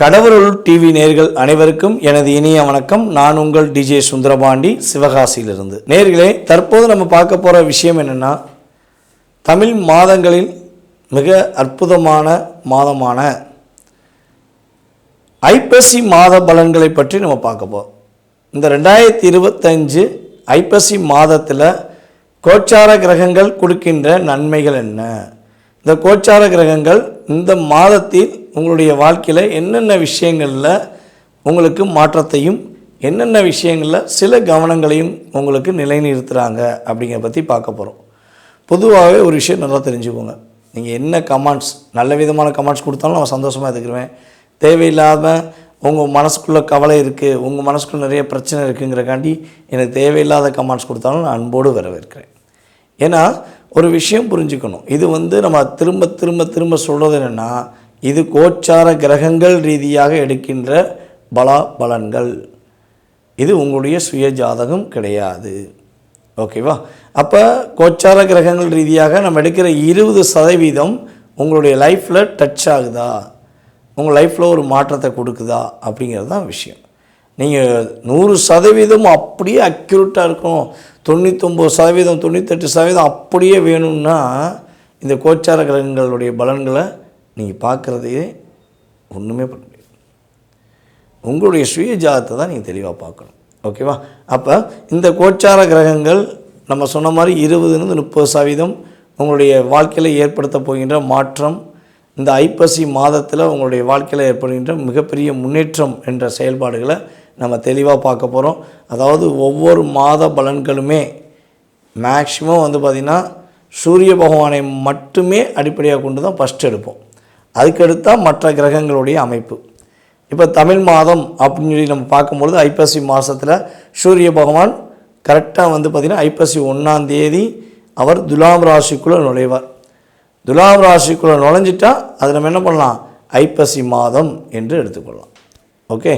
கடவுள் டிவி நேர்கள் அனைவருக்கும் எனது இனிய வணக்கம். நான் உங்கள் டிஜே சுந்தரபாண்டி சிவகாசியிலிருந்து. நேர்களே தற்போது நம்ம பார்க்க போகிற விஷயம் என்னென்னா தமிழ் மாதங்களில் மிக அற்புதமான மாதமான ஐப்பசி மாத பலன்களை பற்றி நம்ம பார்க்க போகிறோம் இந்த ரெண்டாயிரத்தி இருபத்தஞ்சு ஐப்பசி மாதத்தில் கோச்சார கிரகங்கள் கொடுக்கின்ற நன்மைகள் என்ன? இந்த கோச்சார கிரகங்கள் இந்த மாதத்தில் உங்களுடைய வாழ்க்கையில் என்னென்ன விஷயங்களில் உங்களுக்கு மாற்றத்தையும் என்னென்ன விஷயங்களில் சில கவனங்களையும் உங்களுக்கு நிலைநிறுத்துகிறாங்க அப்படிங்கிற பற்றி பார்க்க போகிறோம் பொதுவாகவே ஒரு விஷயம் நல்லா தெரிஞ்சுக்கோங்க. நீங்கள் என்ன கமெண்ட்ஸ் நல்ல விதமான கமெண்ட்ஸ் கொடுத்தாலும் நான் சந்தோஷமாக எடுத்துக்கிருவேன் தேவையில்லாமல் உங்கள் மனசுக்குள்ளே கவலை இருக்குது உங்கள் மனசுக்குள்ள நிறைய பிரச்சனை இருக்குங்கிறக்காண்டி எனக்கு தேவையில்லாத கமெண்ட்ஸ் கொடுத்தாலும் நான் அன்போடு வரவேற்கிறேன். ஏன்னா ஒரு விஷயம் புரிஞ்சுக்கணும். இது வந்து நம்ம திரும்ப திரும்ப திரும்ப சொல்கிறது என்னென்னா இது கோச்சார கிரகங்கள் ரீதியாக எடுக்கின்ற பலா பலன்கள். இது உங்களுடைய சுய ஜாதகம் கிடையாது. ஓகேவா? அப்போ கோச்சார கிரகங்கள் ரீதியாக நம்ம எடுக்கிற இருபது சதவீதம் உங்களுடைய லைஃப்பில் டச் ஆகுதா? உங்கள் லைஃப்பில் ஒரு மாற்றத்தை கொடுக்குதா? அப்படிங்கிறது தான் விஷயம். நீங்கள் நூறு சதவீதம் அப்படியே அக்யூரேட்டாக இருக்கும் தொண்ணூத்தொம்பது சதவீதம் தொண்ணூத்தெட்டு சதவீதம் அப்படியே வேணும்னா இந்த கோச்சார கிரகங்களுடைய பலன்களை நீங்கள் பார்க்குறதையே ஒன்றுமே பண்ண முடியாது. உங்களுடைய சுய ஜாதத்தை தான் நீங்கள் தெளிவாக பார்க்கணும். ஓகேவா அப்போ இந்த கோச்சார கிரகங்கள் நம்ம சொன்ன மாதிரி இருபதுலேருந்து முப்பது சதவீதம் உங்களுடைய வாழ்க்கையில் ஏற்படுத்த போகின்ற மாற்றம் இந்த ஐப்பசி மாதத்தில் உங்களுடைய வாழ்க்கையில் ஏற்படுகின்ற மிகப்பெரிய முன்னேற்றம் என்ற செயல்பாடுகளை நம்ம தெளிவாக பார்க்க போகிறோம் அதாவது ஒவ்வொரு மாத பலன்களுமே மேக்ஸிமம் வந்து பார்த்திங்கன்னா சூரிய பகவானை மட்டுமே அடிப்படையாக கொண்டு தான் ஃபஸ்ட் எடுப்போம். அதுக்கடுத்தால் மற்ற கிரகங்களுடைய அமைப்பு. இப்போ தமிழ் மாதம் அப்படின்னு சொல்லி நம்ம பார்க்கும்பொழுது ஐப்பசி மாதத்தில் சூரிய பகவான் கரெக்டாக வந்து பார்த்திங்கன்னா ஐப்பசி ஒன்றாம் தேதி அவர் துலாம் ராசிக்குள்ளே நுழைவார். துலாம் ராசிக்குள்ளே நுழைஞ்சிட்டா அதை நம்ம என்ன பண்ணலாம்? ஐப்பசி மாதம் என்று எடுத்துக்கொள்ளலாம். ஓகே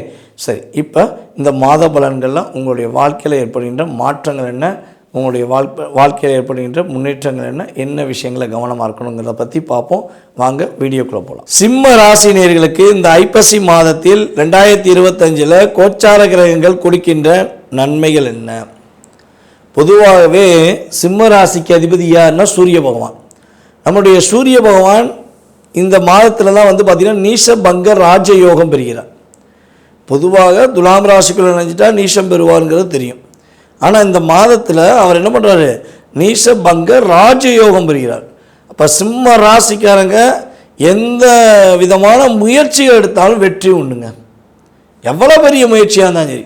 சரி. இப்போ இந்த மாத பலன்கள்லாம் உங்களுடைய வாழ்க்கையில் ஏற்படுகின்ற மாற்றங்கள் என்ன? உங்களுடைய வாழ்க்கை வாழ்க்கையில் ஏற்படுகின்ற முன்னேற்றங்கள் என்ன என்ன விஷயங்களை கவனமாக இருக்கணுங்கிறத பற்றி பார்ப்போம். வாங்க வீடியோக்குள்ளே போகலாம் சிம்ம ராசினியர்களுக்கு இந்த ஐப்பசி மாதத்தில் ரெண்டாயிரத்தி இருபத்தஞ்சில் கோச்சார கிரகங்கள் கொடுக்கின்ற நன்மைகள் என்ன? பொதுவாகவே சிம்ம ராசிக்கு அதிபதி யாருன்னா சூரிய பகவான். நம்முடைய சூரிய பகவான் இந்த மாதத்தில் தான் வந்து பார்த்திங்கன்னா நீசபங்க ராஜயோகம் பெறுகிறார். பொதுவாக துலாம் ராசிக்குள்ள நினைச்சிட்டா நீசம் பெறுவாருங்கிறது தெரியும். ஆனால் இந்த மாதத்தில் அவர் என்ன பண்ணுறாரு நீசபங்க ராஜயோகம் பெறுகிறார். அப்போ சிம்ம ராசிக்காரங்க எந்த விதமான முயற்சிகள் எடுத்தாலும் வெற்றி உண்டுங்க. எவ்வளோ பெரிய முயற்சியாக இருந்தாலும் சரி.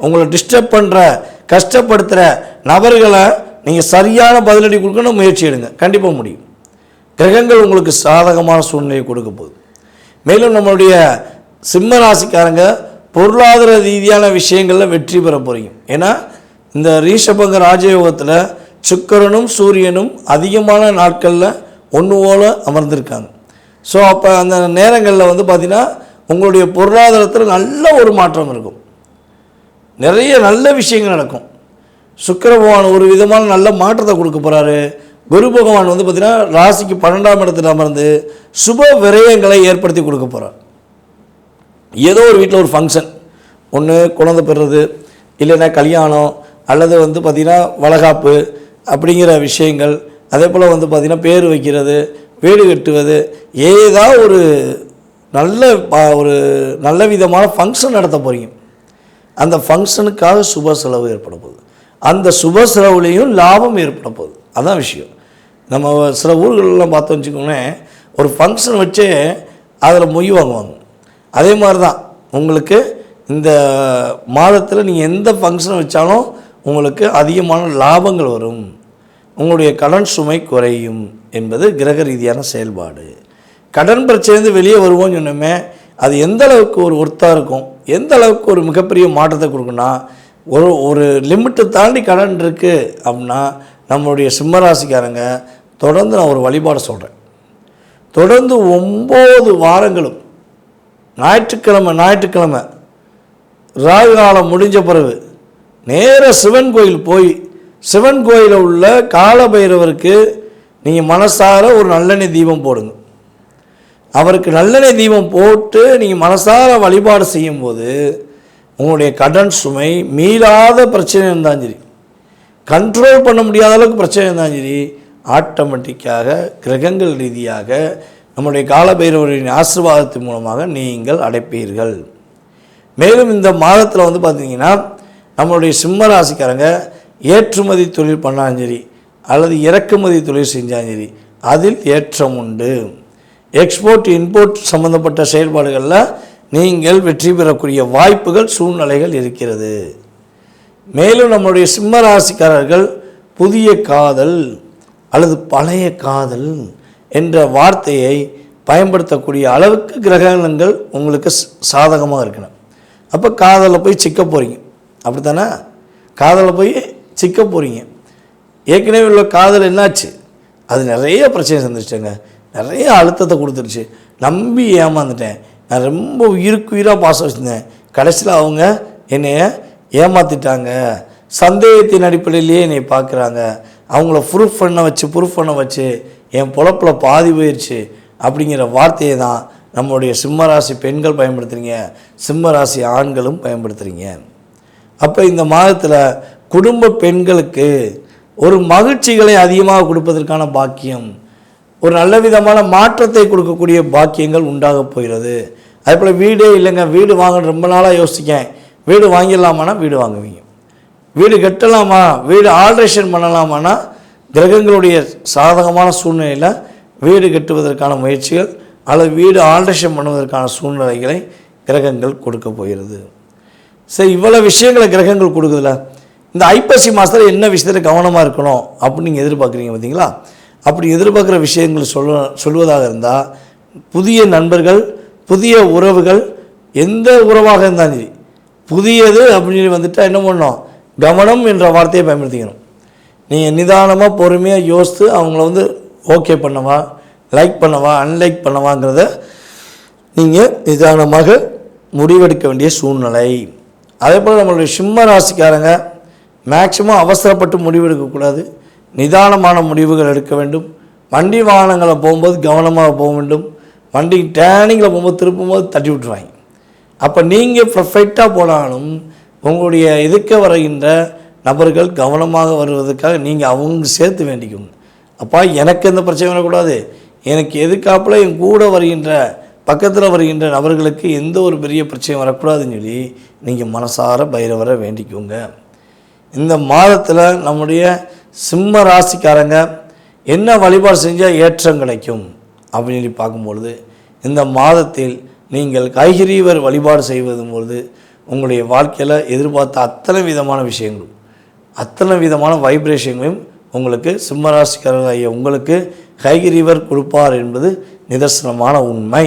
உங்களை டிஸ்டர்ப் பண்ணுற கஷ்டப்படுத்துகிற நபர்களை நீங்கள் சரியான பதிலடி கொடுக்கணும் முயற்சி எடுங்க. கண்டிப்பாக முடியும். கிரகங்கள் உங்களுக்கு சாதகமான சூழ்நிலையை கொடுக்க போகுது. மேலும் நம்மளுடைய சிம்ம ராசிக்காரங்க பொருளாதார ரீதியான விஷயங்களில் வெற்றி பெற போகிறீங்க ஏன்னா இந்த ரீஷபங்க ராஜயோகத்தில் சுக்கரனும் சூரியனும் அதிகமான நாட்களில் ஒன்று போல அமர்ந்திருக்காங்க. ஸோ அப்போ அந்த நேரங்களில் வந்து பார்த்திங்கன்னா உங்களுடைய பொருளாதாரத்தில் நல்ல ஒரு மாற்றம் இருக்கும். நிறைய நல்ல விஷயங்கள் நடக்கும். சுக்கர பகவான் ஒரு விதமான நல்ல மாற்றத்தை கொடுக்க போகிறாரு குரு பகவான் வந்து பார்த்திங்கன்னா ராசிக்கு பன்னெண்டாம் இடத்துல அமர்ந்து சுப விரயங்களை ஏற்படுத்தி கொடுக்க போகிறார் ஏதோ ஒரு வீட்டில் ஒரு ஃபங்க்ஷன் ஒன்று குழந்தை பெறுறது இல்லைன்னா கல்யாணம் அல்லது வந்து பார்த்திங்கன்னா வளகாப்பு அப்படிங்கிற விஷயங்கள் அதே போல் வந்து பார்த்திங்கன்னா பேர் வைக்கிறது வீடு கட்டுவது ஏதா ஒரு நல்ல ப- ஒரு நல்ல விதமான ஃபங்க்ஷன் நடத்த போகிறீங்க அந்த ஃபங்க்ஷனுக்காக சுப செலவு ஏற்பட போகுது. அந்த சுப செலவுலேயும் லாபம் ஏற்பட போகுது. அதான் விஷயம். நம்ம சில ஊர்களெலாம் பார்த்தோம் வச்சுக்கோங்களேன் ஒரு ஃபங்க்ஷன் வச்சே அதில் மொய் வாங்குவாங்க. அதே மாதிரி தான் உங்களுக்கு இந்த மாதத்தில் நீங்கள் எந்த ஃபங்க்ஷன் வச்சாலும் உங்களுக்கு அதிகமான லாபங்கள் வரும். உங்களுடைய கடன் சுமை குறையும் என்பது கிரக ரீதியான செயல்பாடு. கடன் பிரச்சனைந்து வெளியே வருவோம்னு சொன்னோமே அது எந்த அளவுக்கு ஒரு ஒர்த்தாக இருக்கும்? எந்த அளவுக்கு ஒரு மிகப்பெரிய மாற்றத்தை கொடுக்குன்னா ஒரு ஒரு லிமிட்டை தாண்டி கடன் இருக்குது அப்படின்னா நம்மளுடைய சிம்மராசிக்காரங்க தொடர்ந்து நான் ஒரு வழிபாடு சொல்கிறேன் தொடர்ந்து ஒம்பது வாரங்களும் ஞாயிற்றுக்கிழமை ஞாயிற்றுக்கிழமை ராகு காலம் முடிஞ்ச பிறகு நேர சிவன் கோயில் போய் சிவன் கோயிலில் உள்ள காலபைரவருக்கு நீங்கள் மனசார ஒரு நல்லெண்ணெய் தீபம் போடுங்க. அவருக்கு நல்லெண்ணெய் தீபம் போட்டு நீங்கள் மனசார வழிபாடு செய்யும்போது உங்களுடைய கடன் சுமை மீளாத பிரச்சனை இருந்தாலும் சரி கண்ட்ரோல் பண்ண முடியாத அளவுக்கு பிரச்சனை இருந்தாலும் சரி ஆட்டோமேட்டிக்காக கிரகங்கள் ரீதியாக நம்முடைய காலபைரவரின் ஆசீர்வாதத்தின் மூலமாக நீங்கள் அடைப்பீர்கள். மேலும் இந்த மாதத்தில் வந்து பார்த்தீங்கன்னா நம்மளுடைய சிம்ம ராசிக்காரங்க ஏற்றுமதி தொழில் பண்ணாலும் சரி அல்லது இறக்குமதி தொழில் செஞ்சாலும் சரி அதில் ஏற்றம் உண்டு. எக்ஸ்போர்ட் இம்போர்ட் சம்பந்தப்பட்ட செயல்பாடுகளில் நீங்கள் வெற்றி பெறக்கூடிய வாய்ப்புகள் சூழ்நிலைகள் இருக்கிறது. மேலும் நம்முடைய சிம்ம ராசிக்காரர்கள் புதிய காதல் அல்லது பழைய காதல் என்ற வார்த்தையை பயன்படுத்தக்கூடிய அளவுக்கு கிரகணங்கள் உங்களுக்கு சாதகமாக இருக்கணும். அப்போ காதலில் போய் சிக்க போகிறீங்க அப்படி தானே காதலில் போய் சிக்க போகிறீங்க ஏற்கனவே உள்ள காதல் என்னாச்சு? அது நிறைய பிரச்சனை சந்திச்சிட்டேங்க. நிறைய அழுத்தத்தை கொடுத்துருச்சு. நம்பி ஏமாந்துட்டேன். நான் ரொம்ப உயிருக்கு உயிராக பாசம் வச்சுருந்தேன். கடைசியில் அவங்க என்னைய ஏமாற்றிட்டாங்க சந்தேகத்தின் அடிப்படையிலேயே என்னை பார்க்குறாங்க. அவங்கள ப்ரூஃப் பண்ண வச்சு ப்ரூஃப் பண்ண வச்சு என் பொழப்பில் பாதி போயிடுச்சு அப்படிங்கிற வார்த்தையை தான் நம்மளுடைய சிம்மராசி பெண்கள் பயன்படுத்துகிறீங்க சிம்மராசி ஆண்களும் பயன்படுத்துகிறீங்க அப்போ இந்த மாதத்தில் குடும்ப பெண்களுக்கு ஒரு மகிழ்ச்சிகளை அதிகமாக கொடுப்பதற்கான பாக்கியம் ஒரு நல்ல விதமான மாற்றத்தை கொடுக்கக்கூடிய பாக்கியங்கள் உண்டாக போகிறது. அதே போல் வீடே இல்லைங்க வீடு வாங்க ரொம்ப நாளாக யோசிக்கேன் வீடு வாங்கிடலாமான்னா வீடு வாங்குவீங்க. வீடு கட்டலாமா வீடு ஆல்ட்ரேஷன் பண்ணலாமான்னா கிரகங்களுடைய சாதகமான சூழ்நிலையில் வீடு கட்டுவதற்கான முயற்சிகள் அல்லது வீடு ஆல்ட்ரேஷன் பண்ணுவதற்கான சூழ்நிலைகளை கிரகங்கள் கொடுக்க போகிறது. சரி இவ்வளோ விஷயங்களை கிரகங்கள் கொடுக்குதுல. இந்த ஐப்பசி மாதத்தில் என்ன விஷயத்தில் கவனமாக இருக்கணும் அப்படின்னு நீங்கள் எதிர்பார்க்குறீங்க பார்த்தீங்களா அப்படி எதிர்பார்க்குற விஷயங்கள் சொல்ல சொல்வதாக இருந்தால் புதிய நண்பர்கள் புதிய உறவுகள் எந்த உறவாக இருந்தாலும் சரி புதியது அப்படின்னு வந்துட்டால் என்ன பண்ணணும்? கவனம் என்ற வார்த்தையை பயன்படுத்திக்கணும். நீங்கள் நிதானமாக பொறுமையாக யோசித்து அவங்கள வந்து ஓகே பண்ணவா லைக் பண்ணவா அன்லைக் பண்ணவாங்கிறத நீங்கள் நிதானமாக முடிவெடுக்க வேண்டிய சூழ்நிலை. அதே போல் நம்மளுடைய சிம்ம ராசிக்காரங்க மேக்சிமம் அவசரப்பட்டு முடிவு எடுக்கக்கூடாது. நிதானமான முடிவுகள் எடுக்க வேண்டும். வண்டி வாகனங்களை போகும்போது கவனமாக போக வேண்டும். வண்டி டேனிங்கில் போகும்போது திருப்பும்போது தட்டி விட்டுருவாங்க. அப்போ நீங்கள் பர்ஃபெக்டாக போனாலும் உங்களுடைய எதிர்க்க வருகின்ற நபர்கள் கவனமாக வருவதற்காக நீங்கள் அவங்க சேர்த்து வேண்டிக்கோங்க அப்பா எனக்கு எந்த பிரச்சனையும் வரக்கூடாது. எனக்கு எதிர்க்காப்புல என் கூட வருகின்ற பக்கத்தில் வருகின்ற நபர்களுக்கு எந்த ஒரு பெரிய பிரச்சனையும் வரக்கூடாதுன்னு சொல்லி நீங்கள் மனசார பைரவரை வேண்டிக்கோங்க. இந்த மாதத்தில் நம்முடைய சிம்ம ராசிக்காரங்க என்ன வழிபாடு செஞ்சால் ஏற்றம் கிடைக்கும் அப்படின்னு சொல்லி பார்க்கும்பொழுது இந்த மாதத்தில் நீங்கள் கைகிரீவர் வழிபாடு செய்வதும் பொழுது உங்களுடைய வாழ்க்கையில் எதிர்பார்த்த அத்தனை விதமான விஷயங்களும் அத்தனை விதமான வைப்ரேஷன்களையும் உங்களுக்கு சிம்மராசிக்காரர்களாகிய உங்களுக்கு கைகிரீவர் கொடுப்பார் என்பது நிதர்சனமான உண்மை.